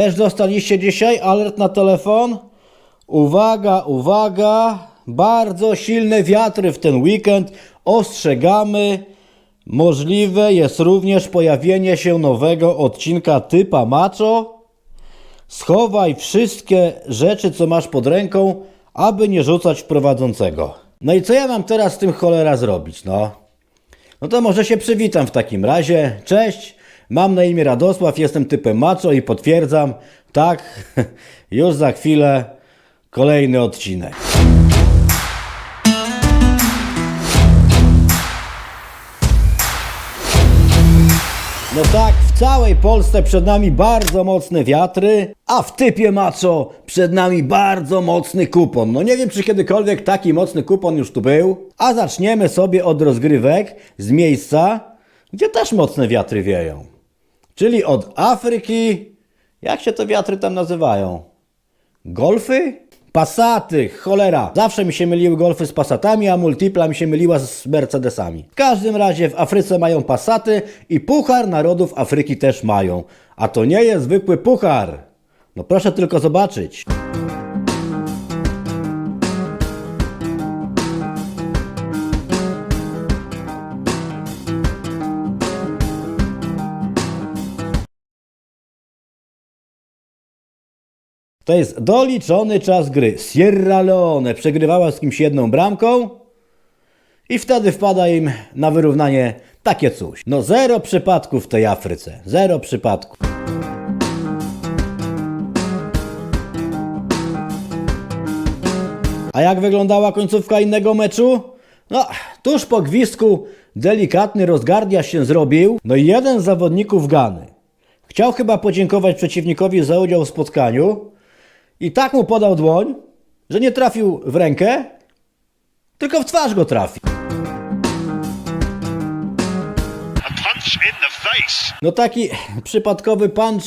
Też dostaliście dzisiaj alert na telefon? Uwaga, uwaga, bardzo silne wiatry w ten weekend. Ostrzegamy. Możliwe jest również pojawienie się nowego odcinka typa macho. Schowaj wszystkie rzeczy, co masz pod ręką, aby nie rzucać prowadzącego. No i co ja mam teraz z tym cholera zrobić, no? No to może się przywitam w takim razie. Cześć, mam na imię Radosław, jestem typem macho i potwierdzam, tak, już za chwilę kolejny odcinek. No tak, w całej Polsce przed nami bardzo mocne wiatry, a w typie macho przed nami bardzo mocny kupon. No nie wiem, czy kiedykolwiek taki mocny kupon już tu był. A zaczniemy sobie od rozgrywek z miejsca, gdzie też mocne wiatry wieją. Czyli od Afryki. Jak się te wiatry tam nazywają? Golfy? Passaty, cholera. Zawsze mi się myliły golfy z Passatami, a Multipla mi się myliła z Mercedesami. W każdym razie w Afryce mają Passaty i Puchar Narodów Afryki też mają. A to nie jest zwykły puchar. No proszę tylko zobaczyć. To jest doliczony czas gry. Sierra Leone przegrywała z kimś jedną bramką i wtedy wpada im na wyrównanie takie coś. No zero przypadków w tej Afryce. Zero przypadków. A jak wyglądała końcówka innego meczu? No, tuż po gwizdku delikatny rozgardiasz się zrobił. No i jeden z zawodników Gany chciał chyba podziękować przeciwnikowi za udział w spotkaniu i tak mu podał dłoń, że nie trafił w rękę, tylko w twarz go trafił. No taki przypadkowy punch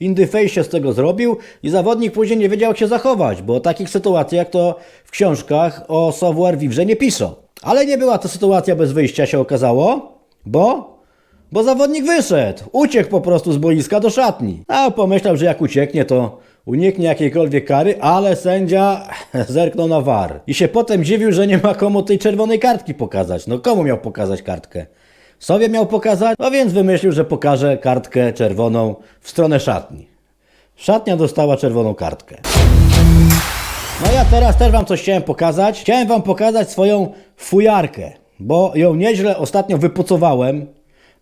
in the face się z tego zrobił i zawodnik później nie wiedział jak się zachować, bo o takich sytuacjach to w książkach o savoir vivre nie piszą. Ale nie była to sytuacja bez wyjścia się okazało, bo bo zawodnik wyszedł, uciekł po prostu z boiska do szatni. A pomyślał, że jak ucieknie, to uniknie jakiejkolwiek kary, ale sędzia zerknął na war. I się potem dziwił, że nie ma komu tej czerwonej kartki pokazać. No komu miał pokazać kartkę? Sobie miał pokazać? No więc wymyślił, że pokaże kartkę czerwoną w stronę szatni. Szatnia dostała czerwoną kartkę. No ja teraz też wam coś chciałem pokazać. Chciałem wam pokazać swoją fujarkę, bo ją nieźle ostatnio wypucowałem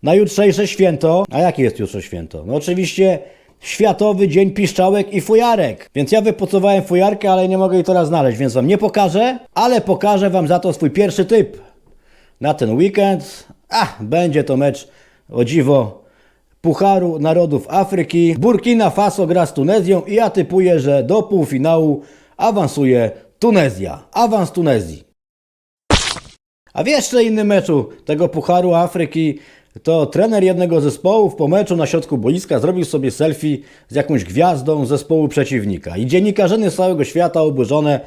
na jutrzejsze święto. A jakie jest jutrze święto? No oczywiście Światowy Dzień Piszczałek i Fujarek. Więc ja wypucowałem fujarkę, ale nie mogę jej teraz znaleźć, więc wam nie pokażę, ale pokażę wam za to swój pierwszy typ na ten weekend. A, będzie to mecz o dziwo Pucharu Narodów Afryki. Burkina Faso gra z Tunezją i ja typuję, że do półfinału awansuje Tunezja. Awans Tunezji. A w jeszcze innym meczu tego Pucharu Afryki to trener jednego zespołu po meczu na środku boiska zrobił sobie selfie z jakąś gwiazdą zespołu przeciwnika. I dziennikarzyny z całego świata oburzone,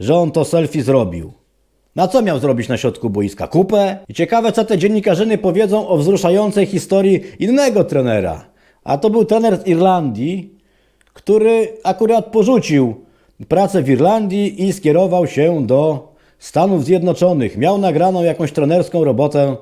że on to selfie zrobił. Na co miał zrobić na środku boiska? Kupę? I ciekawe, co te dziennikarzyny powiedzą o wzruszającej historii innego trenera. A to był trener z Irlandii, który akurat porzucił pracę w Irlandii i skierował się do Stanów Zjednoczonych. Miał nagraną jakąś trenerską robotę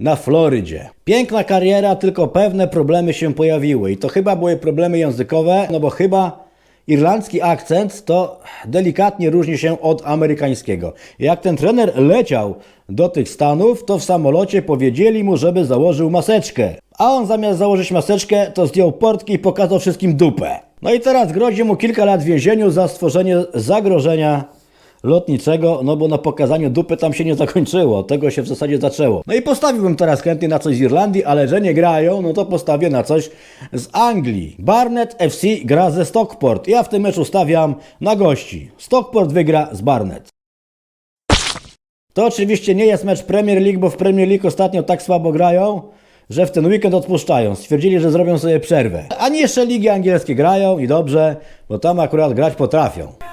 na Florydzie. Piękna kariera, tylko pewne problemy się pojawiły. I to chyba były problemy językowe, no bo chyba irlandzki akcent to delikatnie różni się od amerykańskiego. Jak ten trener leciał do tych Stanów, to w samolocie powiedzieli mu, żeby założył maseczkę. A on zamiast założyć maseczkę, to zdjął portki i pokazał wszystkim dupę. No i teraz grozi mu kilka lat więzieniu za stworzenie zagrożenia lotniczego, no bo na pokazaniu dupy tam się nie zakończyło, tego się w zasadzie zaczęło. No i postawiłbym teraz chętnie na coś z Irlandii, ale że nie grają, no to postawię na coś z Anglii. Barnet FC gra ze Stockport. Ja w tym meczu stawiam na gości. Stockport wygra z Barnet. To oczywiście nie jest mecz Premier League, bo w Premier League ostatnio tak słabo grają, że w ten weekend odpuszczają. Stwierdzili, że zrobią sobie przerwę. A nie jeszcze ligi angielskie grają i dobrze, bo tam akurat grać potrafią.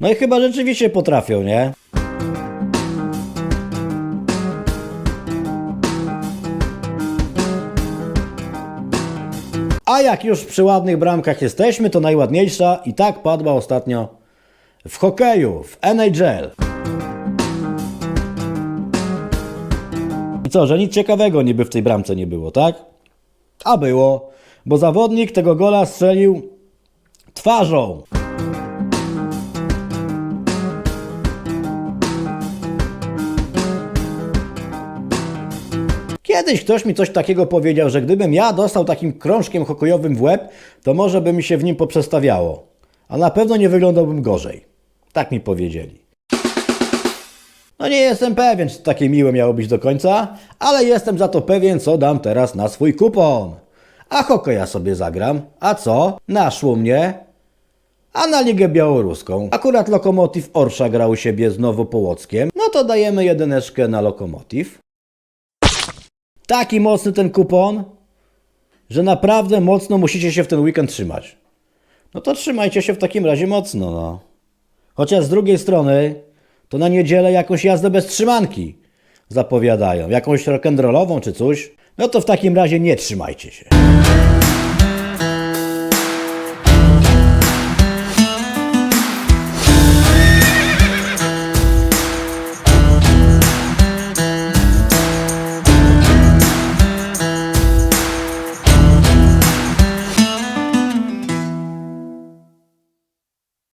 No i chyba rzeczywiście potrafią, nie? A jak już przy ładnych bramkach jesteśmy, to najładniejsza i tak padła ostatnio w hokeju, w NHL. I co, że nic ciekawego niby w tej bramce nie było, tak? A było, bo zawodnik tego gola strzelił twarzą. Kiedyś ktoś mi coś takiego powiedział, że gdybym ja dostał takim krążkiem hokejowym w łeb, to może by mi się w nim poprzestawiało. A na pewno nie wyglądałbym gorzej. Tak mi powiedzieli. No nie jestem pewien, czy takie miłe miało być do końca, ale jestem za to pewien, co dam teraz na swój kupon. A hokeja sobie zagram. A co? Naszło mnie. A na Ligę Białoruską. Akurat Lokomotiv Orsza grał siebie z Nowopołockiem. No to dajemy jedyneczkę na Lokomotiv. Taki mocny ten kupon, że naprawdę mocno musicie się w ten weekend trzymać. No to trzymajcie się w takim razie mocno, no. Chociaż z drugiej strony, to na niedzielę jakąś jazdę bez trzymanki zapowiadają. Jakąś rock'n'rollową czy coś. No to w takim razie nie trzymajcie się.